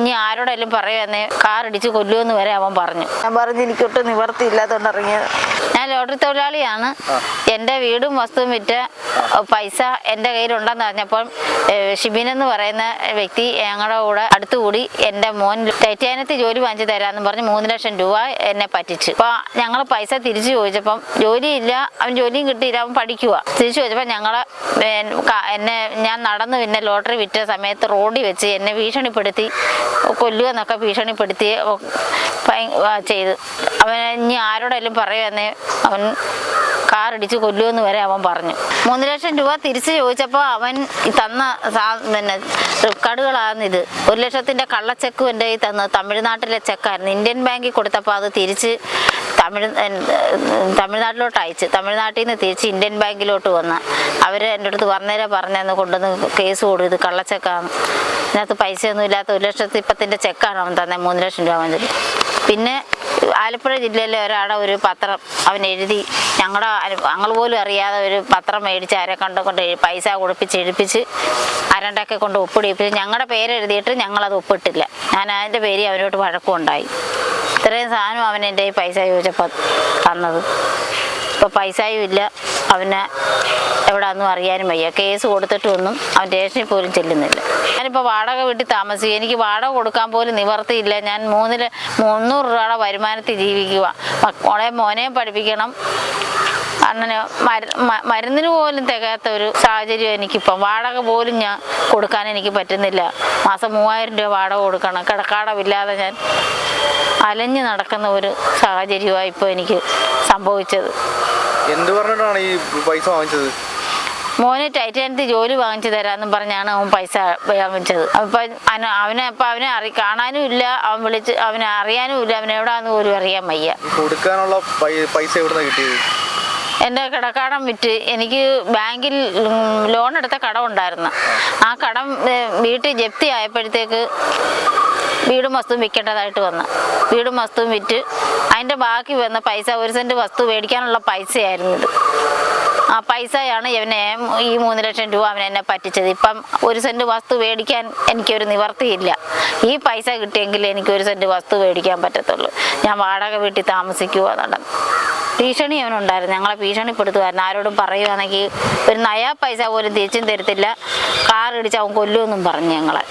ഇനി ആരോടെങ്കിലും കാർ ഇടിച്ച് കൊല്ലുമെന്ന് വരെ അവൻ പറഞ്ഞു. ഞാൻ പറഞ്ഞു എനിക്കൊട്ടും നിവർത്തി ഇല്ലാത്തോണ്ട് ഇറങ്ങിയത്. ഞാൻ ലോട്ടറി തൊഴിലാളിയാണ്. എന്റെ വീടും വസ്തുവും വിറ്റ് പൈസ എന്റെ കയ്യിലുണ്ടെന്ന് പറഞ്ഞപ്പോൾ ഷിബിൻ എന്ന് പറയുന്ന വ്യക്തി ഞങ്ങളുടെ കൂടെ അടുത്തുകൂടി എന്റെ മോൻ ടൈറ്റാനത്തിൽ ജോലി വാങ്ങിച്ചു തരാമെന്ന് പറഞ്ഞ് മൂന്ന് ലക്ഷം രൂപ എന്നെ പറ്റിച്ചു. അപ്പോൾ ഞങ്ങൾ പൈസ തിരിച്ചു ചോദിച്ചപ്പം ജോലിയില്ല അവൻ ജോലിയും കിട്ടിയില്ല അവൻ പഠിക്കുക തിരിച്ചു ചോദിച്ചപ്പോൾ ഞങ്ങളെ ഏഹ്, എന്നെ ഞാൻ നടന്നു പിന്നെ ലോട്ടറി വിറ്റ സമയത്ത് റോഡിൽ വെച്ച് എന്നെ ഭീഷണിപ്പെടുത്തി കൊല്ലുക എന്നൊക്കെ ഭീഷണിപ്പെടുത്തി ചെയ്ത്. അവൻ ഇനി ആരോടെല്ലാം പറയുമെന്നേ അവൻ കാർ ഇടിച്ച് കൊല്ലുമെന്ന് വരെ അവൻ പറഞ്ഞു. മൂന്ന് ലക്ഷം രൂപ തിരിച്ച് ചോദിച്ചപ്പോൾ അവൻ തന്ന പിന്നെ ഇത്. ഒരു ലക്ഷത്തിന്റെ കള്ളച്ചെക്കും എന്റെ കയ്യിൽ തന്നു തമിഴ്നാട്ടിലെ ചെക്കായിരുന്നു. ഇന്ത്യൻ ബാങ്കിൽ കൊടുത്തപ്പോൾ അത് തിരിച്ച് തമിഴ് തമിഴ്നാട്ടിലോട്ട് അയച്ച്. തമിഴ്നാട്ടിൽ നിന്ന് തിരിച്ച് ഇന്ത്യൻ ബാങ്കിലോട്ട് വന്ന്. അവർ എന്റെ അടുത്ത് വന്നേരെ പറഞ്ഞെന്ന് കൊണ്ടുവന്ന് കേസ് കൊടുത്തു ഇത് കള്ളച്ചെക്കാണ് ഇതിനകത്ത് പൈസയൊന്നും ഇല്ലാത്ത ഒരു ലക്ഷത്തി ഇപ്പത്തിന്റെ ചെക്കാണ് അവൻ തന്നെ മൂന്ന് ലക്ഷം രൂപ അവൻ പിന്നെ ആലപ്പുഴ ജില്ലയിലെ ഒരാളെ ഒരു പത്രം അവൻ എഴുതി. ഞങ്ങളുടെ ഞങ്ങൾ പോലും അറിയാതെ ഒരു പത്രം മേടിച്ച് ആരെ കണ്ട് കൊണ്ട് പൈസ കൊടുപ്പിച്ച് എഴുപ്പിച്ച് അരണ്ടൊക്കെ കൊണ്ട് ഒപ്പിടിപ്പിച്ച് ഞങ്ങളുടെ പേരെഴുതിയിട്ട് ഞങ്ങളത് ഒപ്പിട്ടില്ല. ഞാൻ അതിന്റെ പേര് അവനോട്ട് വഴക്കമുണ്ടായി ഇത്രയും സാധനം അവൻ എന്റെ പൈസ ചോദിച്ചപ്പോൾ തന്നത്. ഇപ്പോൾ പൈസയും ഇല്ല. അവന് എവിടാന്നും അറിയാനും വയ്യ. കേസ് കൊടുത്തിട്ടൊന്നും അവൻ സ്റ്റേഷനിൽ പോലും ചെല്ലുന്നില്ല. ഞാനിപ്പോൾ വാടക വീട്ടിൽ താമസിക്കും. എനിക്ക് വാടക കൊടുക്കാൻ പോലും നിവർത്തിയില്ല. ഞാൻ മൂന്നിൽ മുന്നൂറ് രൂപയുടെ വരുമാനത്തിൽ ജീവിക്കുക മോളെ മോനെയും പഠിപ്പിക്കണം. അങ്ങനെ മര- മരുന്നിന് പോലും തികയാത്ത ഒരു സാഹചര്യം എനിക്കിപ്പം. വാടക പോലും ഞാൻ കൊടുക്കാൻ എനിക്ക് പറ്റുന്നില്ല. മാസം മൂവായിരം രൂപ വാടക കൊടുക്കണം. കിടക്കാടമില്ലാതെ ഞാൻ അലഞ്ഞു നടക്കുന്ന ഒരു സാഹചര്യമാണ് ഇപ്പോൾ എനിക്ക് സംഭവിച്ചത്. എന്ത് പറഞ്ഞിട്ടാണ് ഈ പൈസ വാങ്ങിച്ചത്? മോന് ടൈറ്റാനത്തിൽ ജോലി വാങ്ങിച്ചു തരാന്ന് പറഞ്ഞാണ് അവൻ പൈസ വാങ്ങിച്ചത് അപ്പം അവനെ അപ്പം അവനെ അറി കാണാനും ഇല്ല. അവൻ വിളിച്ച് അവനെ അറിയാനും ഇല്ല. അവൻ എവിടാന്ന് പോലും അറിയാൻ വയ്യ. കൊടുക്കാനുള്ള പൈസ എവിടെ കിട്ടിയത്? എന്റെ കടക്കാടം വിറ്റ് എനിക്ക് ബാങ്കിൽ ലോൺ എടുത്ത കടം ഉണ്ടായിരുന്നു. ആ കടം വീട്ടിൽ ജപ്തി ആയപ്പോഴത്തേക്ക് വീടും വസ്തുവും വിൽക്കേണ്ടതായിട്ട് വന്നു. വീടും വസ്തുവും വിറ്റ് അതിന്റെ ബാക്കി വന്ന പൈസ ഒരു സെന്റ് വസ്തു മേടിക്കാനുള്ള പൈസയായിരുന്നു ഇത്. ആ പൈസയാണ് ഇവനെ ഈ മൂന്ന് ലക്ഷം രൂപ അവൻ എന്നെ പറ്റിച്ചത്. ഇപ്പം ഒരു സെന്റ് വസ്തു മേടിക്കാൻ എനിക്കൊരു നിവർത്തിയില്ല. ഈ പൈസ കിട്ടിയെങ്കിൽ എനിക്ക് ഒരു സെന്റ് വസ്തു മേടിക്കാൻ പറ്റത്തുള്ളൂ. ഞാൻ വാടക വീട്ടിൽ താമസിക്കുക നടന്നു. ഭീഷണി അവനുണ്ടായിരുന്നു ഞങ്ങളെ ഭീഷണിപ്പെടുത്തുമായിരുന്നു. ആരോടും പറയുവാണെങ്കിൽ ഒരു നയാ പൈസ പോലും തിരിച്ചും തരത്തില്ല. കാർ ഇടിച്ച് അവൻ കൊല്ലുമെന്നും പറഞ്ഞു ഞങ്ങളെ.